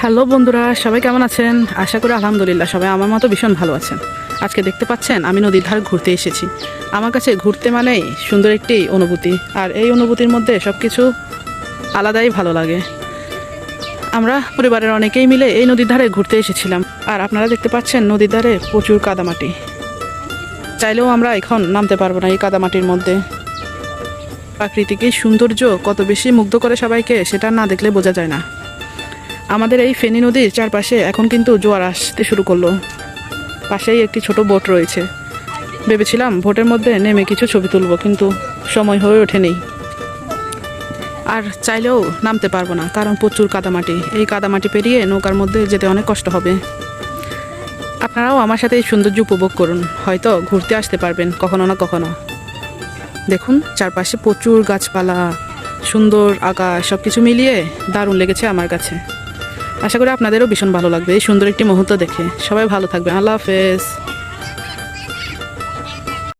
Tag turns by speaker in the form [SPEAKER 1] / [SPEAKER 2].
[SPEAKER 1] Hello বন্ধুরা, সবাই কেমন আছেন? আশা করি আলহামদুলিল্লাহ সবাই আমার মতো ভীষণ ভালো আছেন। আজকে দেখতে পাচ্ছেন, আমি নদীর ধার ঘুরতে এসেছি। আমার কাছে ঘুরতে মানেই সুন্দর একটি অনুভূতি, আর এই অনুভূতির মধ্যে সব কিছু আলাদাই ভালো লাগে। আমরা পরিবারের অনেকেই মিলে এই নদীর ধারে ঘুরতে এসেছিলাম, আর আপনারা দেখতে পাচ্ছেন নদীর ধারে প্রচুর কাদামাটি। চাইলেও আমরা এখন নামতে পারব না এই কাদামাটির মধ্যে। প্রাকৃতিক এই সৌন্দর্য কত বেশি মুগ্ধ করে সবাইকে, সেটা না দেখলে বোঝা যায় না। আমাদের এই ফেনী নদীর চারপাশে এখন কিন্তু জোয়ার আসতে শুরু করল। পাশেই একটি ছোট বোট রয়েছে। ভেবেছিলাম ভোটের মধ্যে নেমে কিছু ছবি তুলবো, কিন্তু সময় হয়ে ওঠেনি। আর চাইলেও নামতে পারব না, কারণ প্রচুর কাদামাটি। এই কাদামাটি পেরিয়ে নৌকার মধ্যে যেতে অনেক কষ্ট হবে। আপনারাও আমার সাথে এই সৌন্দর্য উপভোগ করুন। হয়তো ঘুরতে আসতে পারবেন, কখনো না কখনো। দেখুন, চারপাশে প্রচুর গাছপালা, সুন্দর আকাশ সব কিছু মিলিয়ে দারুণ লেগেছে আমার কাছে। আশা করি আপনাদেরও ভীষণ ভালো লাগবে এই সুন্দর একটি মুহূর্ত দেখে। সবাই ভালো থাকবে আল্লাহ হাফেজ।